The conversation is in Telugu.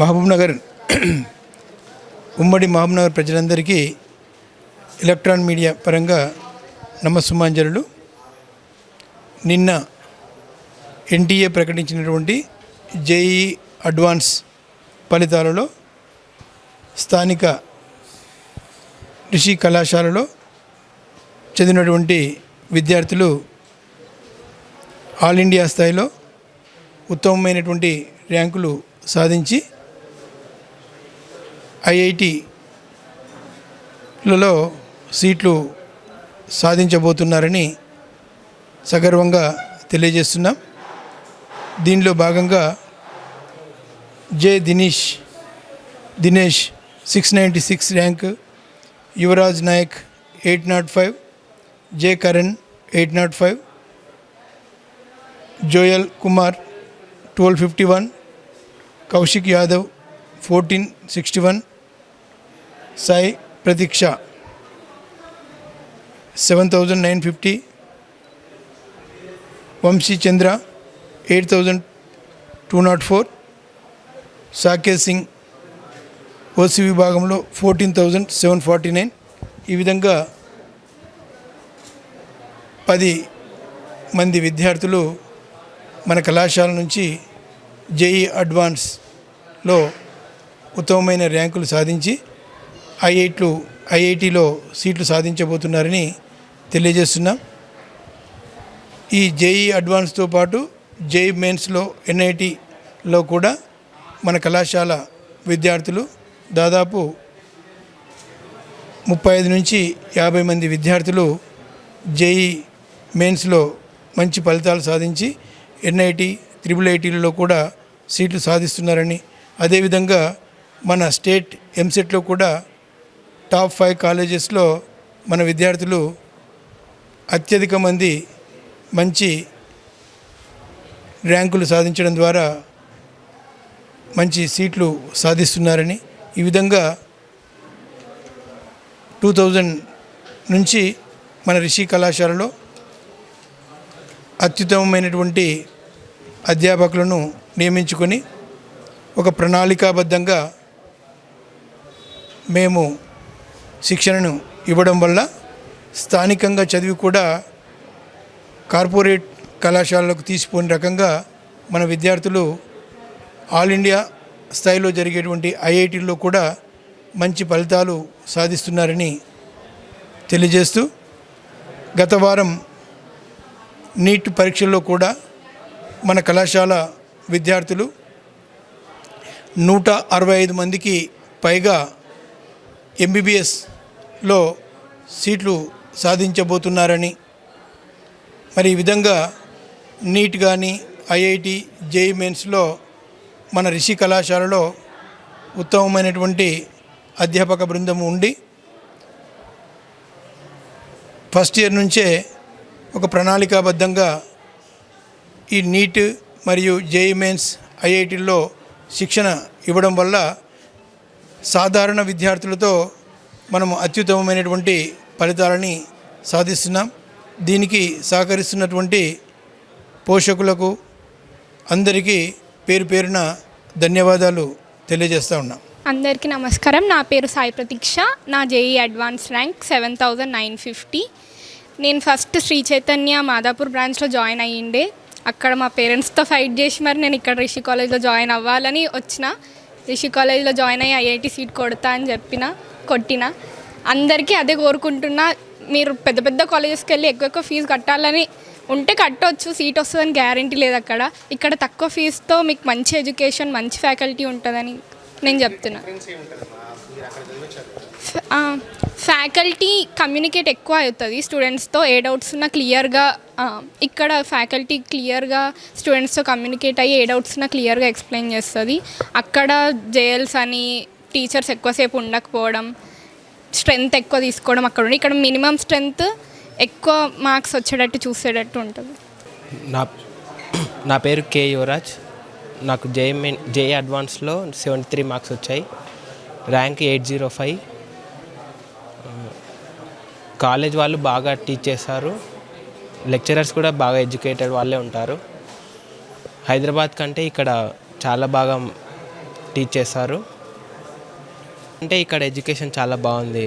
మహబూబ్నగర్ ఉమ్మడి మహబూబ్నగర్ ప్రజలందరికీ ఎలక్ట్రాన్ మీడియా పరంగా నమస్సుమాంజలు నిన్న ఎన్టీఏ ప్రకటించినటువంటి జేఈ అడ్వాన్స్ ఫలితాలలో స్థానిక ఋషి కళాశాలలో చదివినటువంటి విద్యార్థులు ఆల్ ఇండియా స్థాయిలో ఉత్తమమైనటువంటి ర్యాంకులు సాధించి ఐఐటిలలో సీట్లు సాధించబోతున్నారని సగర్వంగా తెలియజేస్తున్నాం. దీనిలో భాగంగా J Dinesh Dinesh six ninety six rank Yuvaraj Nayak eight nought five J Karan eight nought five Joel Kumar twelve fifty one Kaushik Yadav fourteen sixty one Sai Prateeksha. Seven thousand nine fifty Vamshi Chandra eight thousand two nought four Saketh Singh OC విభాగంలో fourteen thousand seven forty nine ఈ విధంగా పది మంది విద్యార్థులు మన కళాశాల నుంచి జేఈ అడ్వాన్స్లో ఉత్తమమైన ర్యాంకులు సాధించి ఐఐట్లు ఐఐటిలో సీట్లు సాధించబోతున్నారని తెలియజేస్తున్నాం. ఈ జేఈ అడ్వాన్స్తో పాటు జేఈ మెయిన్స్లో ఎన్ఐటిలో కూడా మన కళాశాల విద్యార్థులు దాదాపు ముప్పై ఐదు నుంచి యాభై మంది విద్యార్థులు జేఈ మెయిన్స్లో మంచి ఫలితాలు సాధించి ఎన్ఐటి త్రిబుల్ ఐటీలలో కూడా సీట్లు సాధిస్తున్నారని. అదేవిధంగా మన స్టేట్ ఎంసెట్లో కూడా టాప్ ఫైవ్ కాలేజెస్లో మన విద్యార్థులు అత్యధిక మంది మంచి ర్యాంకులు సాధించడం ద్వారా మంచి సీట్లు సాధిస్తున్నారని ఈ విధంగా టూ థౌజండ్ నుంచి మన రిషి కళాశాలలో అత్యుత్తమమైనటువంటి అధ్యాపకులను నియమించుకొని ఒక ప్రణాళికాబద్ధంగా మేము శిక్షణను ఇవ్వడం వల్ల స్థానికంగా చదివి కూడా కార్పొరేట్ కళాశాలలకు తీసిపోయిన రకంగా మన విద్యార్థులు ఆల్ ఇండియా స్థాయిలో జరిగేటువంటి ఐఐటీల్లో కూడా మంచి ఫలితాలు సాధిస్తున్నారని తెలియజేస్తూ గత వారం నీట్ పరీక్షల్లో కూడా మన కళాశాల విద్యార్థులు నూట అరవై ఐదు మందికి పైగా ఎంబీబీఎస్లో సీట్లు సాధించబోతున్నారని మరి ఈ విధంగా నీట్ కానీ ఐఐటి జేఈ మెయిన్స్లో మన రిషి కళాశాలలో ఉత్తమమైనటువంటి అధ్యాపక బృందం ఉండి ఫస్ట్ ఇయర్ నుంచే ఒక ప్రణాళికాబద్ధంగా ఈ నీట్ మరియు జేఈ మెయిన్స్ ఐఐటిల్లో శిక్షణ ఇవ్వడం వల్ల సాధారణ విద్యార్థులతో మనము అత్యుత్తమమైనటువంటి ఫలితాలని సాధిస్తున్నాం. దీనికి సహకరిస్తున్నటువంటి పోషకులకు అందరికీ పేరు పేరున ధన్యవాదాలు తెలియజేస్తూ ఉన్నాం. అందరికీ నమస్కారం. నా పేరు సాయి ప్రతీక్ష. నా JEE advance rank seven thousand nine fifty. నేను ఫస్ట్ శ్రీ చైతన్య మాదాపూర్ బ్రాంచ్లో జాయిన్ అయ్యిండే. అక్కడ మా పేరెంట్స్తో ఫైట్ చేసి మరి నేను ఇక్కడ రిషి కాలేజ్లో జాయిన్ అవ్వాలని వచ్చిన రిషి కాలేజ్లో జాయిన్ అయ్యి ఐఐటి సీట్ కొడతా అని చెప్పిన కొట్టిన. అందరికీ అదే కోరుకుంటున్నా మీరు పెద్ద పెద్ద కాలేజెస్కి వెళ్ళి ఎక్కువ ఎక్కువ ఫీజు కట్టాలని ఉంటే కట్టవచ్చు సీట్ వస్తుందని గ్యారంటీ లేదు అక్కడ. ఇక్కడ తక్కువ ఫీజుతో మీకు మంచి ఎడ్యుకేషన్ మంచి ఫ్యాకల్టీ ఉంటుందని నేను చెప్తున్నా. ఫ్యాకల్టీ కమ్యూనికేట్ ఎక్కువ అవుతుంది స్టూడెంట్స్తో. ఏ డౌట్స్ ఉన్నా క్లియర్గా ఇక్కడ ఫ్యాకల్టీ క్లియర్గా స్టూడెంట్స్తో కమ్యూనికేట్ అయ్యి ఏ డౌట్స్ ఉన్నా క్లియర్గా ఎక్స్ప్లెయిన్ చేస్తుంది. అక్కడ జేఎల్స్ అని టీచర్స్ ఎక్కువసేపు ఉండకపోవడం స్ట్రెంగ్త్ ఎక్కువ తీసుకోవడం అక్కడ ఉండి ఇక్కడ మినిమం స్ట్రెంగ్త్ ఎక్కువ మార్క్స్ వచ్చేటట్టు చూసేటట్టు ఉంటుంది. నా నా పేరు కే యువరాజ్. నాకు జేఎంఎన్ జేఏ అడ్వాన్స్లో సెవెంటీ త్రీ మార్క్స్ వచ్చాయి. Rank eight zero five. College వాళ్ళు బాగా టీచ్ చేస్తారు లెక్చరర్స్ కూడా బాగా ఎడ్యుకేటెడ్ వాళ్ళే ఉంటారు. హైదరాబాద్ కంటే ఇక్కడ చాలా బాగా టీచ్ చేస్తారు అంటే ఇక్కడ ఎడ్యుకేషన్ చాలా బాగుంది.